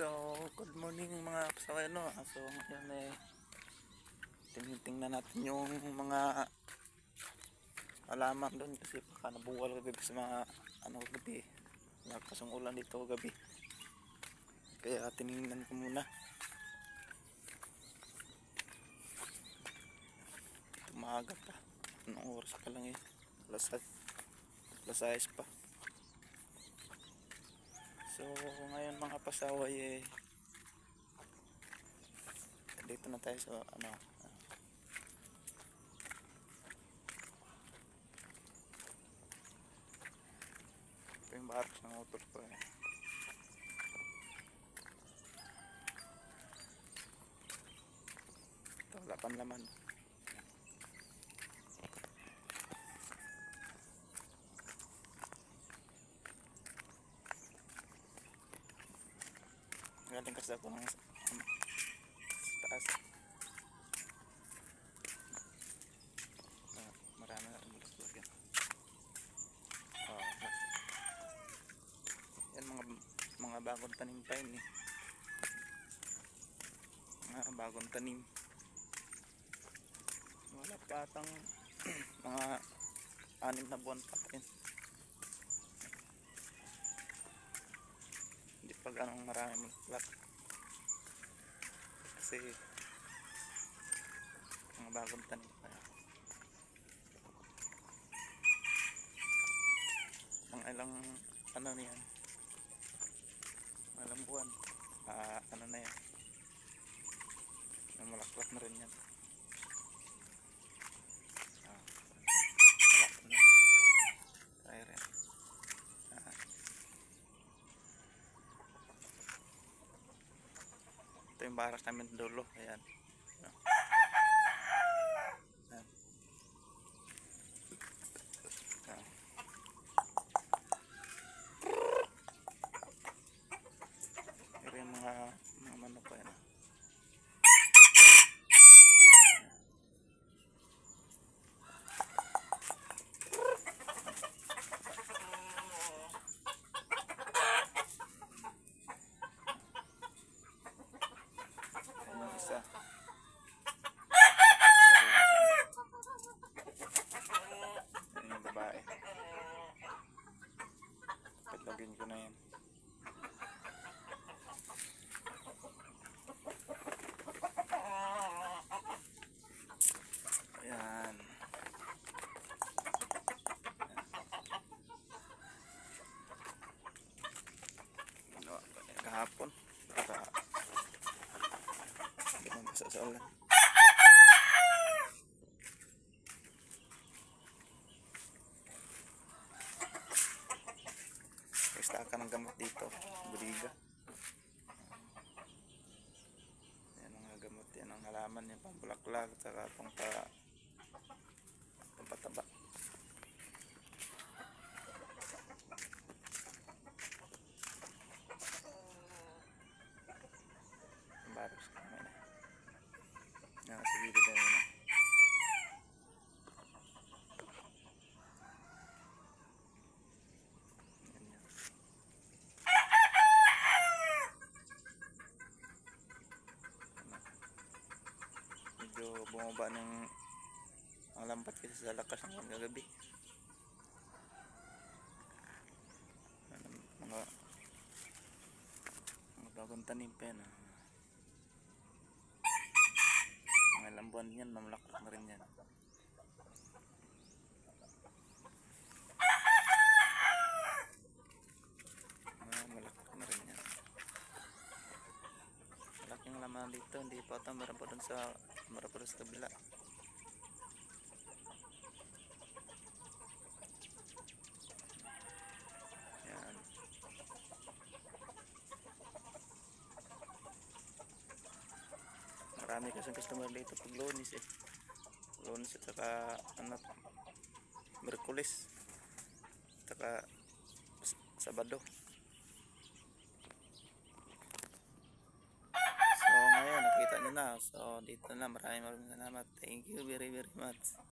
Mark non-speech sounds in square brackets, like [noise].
So, good morning mga pasaweno. So, ngayon eh, tinitingnan natin yung mga halaman doon kasi baka nabuwal kagabi sa mga ano kagabi. Nagkasong ulan dito kagabi. Kaya tiningnan ko muna. Tumaga pa. Anong oras pa lang eh. Alas 6 pa. So, ngayon mga pasaway eh dito na tayo sa ano ito yung baros ng motor ko eh. ito wala pang laman galing kasi ako ng sa taas. Ah, marami na rin bulas yan. Oh, yan mga mga bagong tanim pa eh. Mga bagong tanim. Wala pa atang [clears throat] mga anim na buwan pa yun hindi pa ganong marami mulak kasi mga bagong tanim pa. Mga ilang ano na yan? Mga ilang buwan. Ah, ano na yan? Namulaklak na rin yan ah, wala pa na tayo rin ah, ito yung baras namin dulo ayan Ayan. Ayan. Yung mga mga manok ko Ayan yung isa Ayan yung babae Patlogin ko na yan Ayan. Ano, kahapon. Para hindi mo basa sa ulan. Basta ka ng gamot dito. Buliga. Yan mga gamot yan. Ang halaman yan. Pambulaklak. Saka pang pa pampataba. Baros ka naman na. Yan, sa gilid na yun. Yan yan. Medyo bumaba ng ang lampat kasi sa lakas ng kagabi. Mga mga bagong tanim pa yan. ah. Mga ilang buwan yan, mamlaklak na rin yan. Sa, meron pa dun sa kabila. Yan. Marami kasing customer dito pag lunis eh. Lunis at saka ano, Merkulis. At saka Sabado. Dito na maraming maraming salamat. Thank you very very much.